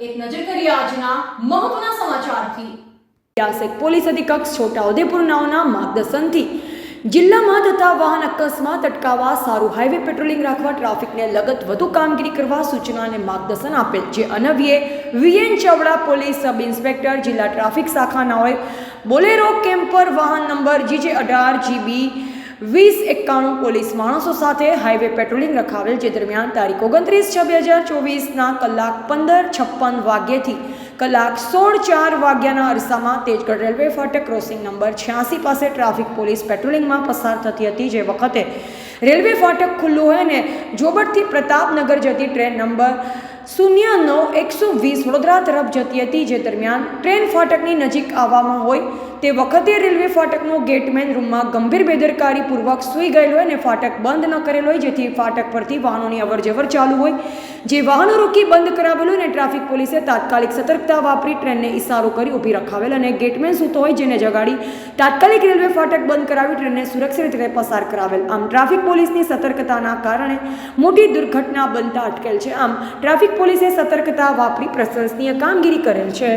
એક નજર કરીએ આજના મહત્વના સમાચારથી. યાસેક પોલીસ છોટા છોટાઉદેપુર નાઓના માર્ગદર્શનથી જિલ્લામાં થતા વાહન અકસ્માત અટકાવવા સારું હાઈવે પેટ્રોલિંગ રાખવા ટ્રાફિકને લગત વધુ કામગીરી કરવા સૂચના અને માર્ગદર્શન આપેલ જે અનવ્યે VN Chavda police sub inspector જિલ્લા ટ્રાફિક શાખાના હોય બોલેરો કેમ્પર વાહન નંબર જીજે અઢાર જીબી વીસ એકાણું પોલીસ માણસો સાથે હાઈવે પેટ્રોલિંગ રખાવેલ, જે દરમિયાન તારીખ ઓગણત્રીસ છ બે હજાર ચોવીસના કલાક પંદર છપ્પન વાગ્યેથી કલાક સોળ ચાર વાગ્યાના અરસામાં તેજગઢ રેલવે ફાટક ક્રોસિંગ નંબર છ્યાસી પાસે ટ્રાફિક પોલીસ પેટ્રોલિંગમાં પસાર થતી હતી, જે વખતે રેલવે ફાટક ખુલ્લું હોય ને જોબટથી પ્રતાપનગર જતી ટ્રેન નંબર શૂન્ય નવ એકસો વીસ વડોદરા તરફ જતી હતી, જે દરમિયાન ટ્રેન ફાટકની નજીક આવવામાં હોય તે વખતે રેલવે ફાટકનો ગેટમેન રૂમમાં ગંભીર બેદરકારીપૂર્વક સૂઈ ગયેલો હોય અને ફાટક બંધ ન કરેલો હોય, જેથી ફાટક પરથી વાહનોની અવરજવર ચાલુ હોય. જે વાહનો રોકી બંધ કરાવેલું અને ટ્રાફિક પોલીસે તાત્કાલિક સતર્કતા વાપરી ટ્રેનને ઇશારો કરી ઊભી રખાવેલ અને ગેટમેન સૂતો હોય, જેને જગાડી તાત્કાલિક રેલવે ફાટક બંધ કરાવી ટ્રેનને સુરક્ષિત રીતે પસાર કરાવેલ. આમ, ટ્રાફિક પોલીસની સતર્કતાના કારણે મોટી દુર્ઘટના બનતા અટકેલ છે. આમ, ટ્રાફિક પોલીસે સતર્કતા વાપરી પ્રશંસનીય કામગીરી કરેલ છે.